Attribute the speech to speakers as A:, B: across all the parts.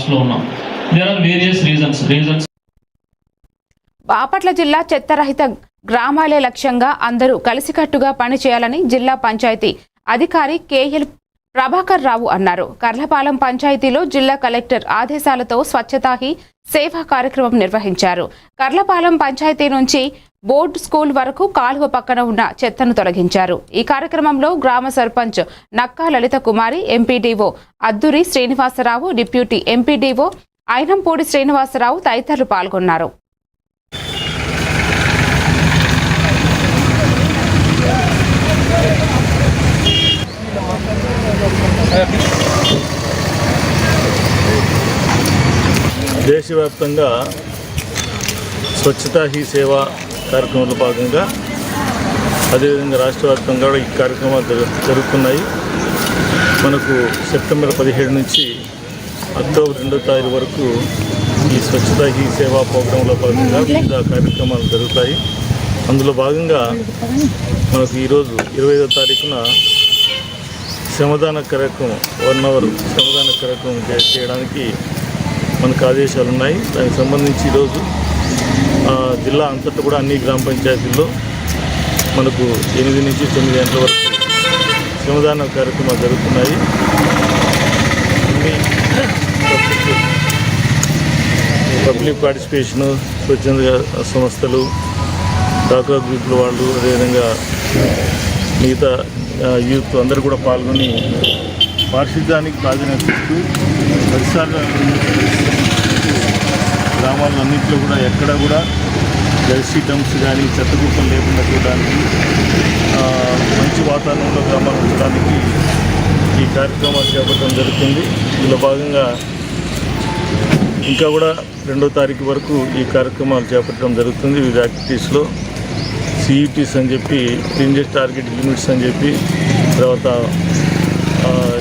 A: లాస్ట్లో ఉన్నాం. There are various reasons reasons
B: Bapatla జిల్లా చెత్తరహిత గ్రామాలే లక్ష్యంగా అందరూ కలిసికట్టుగా పనిచేయాలని జిల్లా పంచాయతీ అధికారి కేఎల్ ప్రభాకర్ రావు అన్నారు. కర్లపాలెం పంచాయతీలో జిల్లా కలెక్టర్ ఆదేశాలతో స్వచ్ఛతా హీ సేవా కార్యక్రమం నిర్వహించారు. కర్లపాలెం పంచాయతీ నుంచి బోర్డ్ స్కూల్ వరకు కాలువ పక్కన ఉన్న చెత్తను తొలగించారు. ఈ కార్యక్రమంలో గ్రామ sarpanch Nakka Lalitha Kumari MPDO Adduri Srinivasarao deputy MPDO Ainampudi Srinivasarao తదితరులు పాల్గొన్నారు.
C: దేశవ్యాప్తంగా స్వచ్ఛతా హీ సేవ కార్యక్రమంలో భాగంగా అదేవిధంగా రాష్ట్ర వ్యాప్తంగా కూడా ఈ కార్యక్రమాలు జరుగుతున్నాయి. మనకు సెప్టెంబర్ పదిహేడు నుంచి అక్టోబర్ రెండో తారీఖు వరకు ఈ స్వచ్ఛత హీ సేవా ప్రోగ్రాంలో భాగంగా వివిధ కార్యక్రమాలు జరుగుతాయి. అందులో భాగంగా మనకు ఈరోజు ఇరవై ఐదో తారీఖున శ్రమదాన కార్యక్రమం వన్ అవర్ శ్రమదాన కార్యక్రమం చేయడానికి మనకు ఆదేశాలు ఉన్నాయి దానికి సంబంధించి ఈరోజు జిల్లా అంతటా కూడా అన్ని గ్రామ పంచాయతీల్లో మనకు ఎనిమిది నుంచి తొమ్మిది గంటల వరకు శ్రమదాన కార్యక్రమాలు జరుగుతున్నాయి. పబ్లిక్ పార్టిసిపేషను స్వచ్ఛంద సంస్థలు డాక్రా గ్రూపుల వాళ్ళు అదేవిధంగా మిగతా యూత్ అందరూ కూడా పాల్గొని పారిశుద్ధ్యానికి ప్రాధాన్యత ఇస్తూ పరిసర గ్రామాలన్నింటిలో కూడా ఎక్కడ కూడా జెర్సీ డంప్స్ కానీ చెత్త గుప్పలు లేకుండా చూడడానికి మంచి వాతావరణంలో గ్రామాలు ఉంచడానికి ఈ కార్యక్రమాలు చేపట్టడం జరుగుతుంది. ఇందులో భాగంగా ఇంకా కూడా రెండో తారీఖు వరకు ఈ కార్యక్రమాలు చేపట్టడం జరుగుతుంది. వివిధ యాక్టివిటీస్లో సిఈటీస్ అని చెప్పి క్లీనెస్ టార్గెట్ లిమిట్స్ అని చెప్పి తర్వాత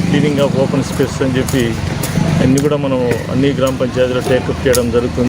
C: క్లీనింగ్ ఆఫ్ ఓపెన్ స్పేస్ అని చెప్పి అన్నీ కూడా మనం అన్ని గ్రామ పంచాయతీలో టేకప్ చేయడం జరుగుతుంది.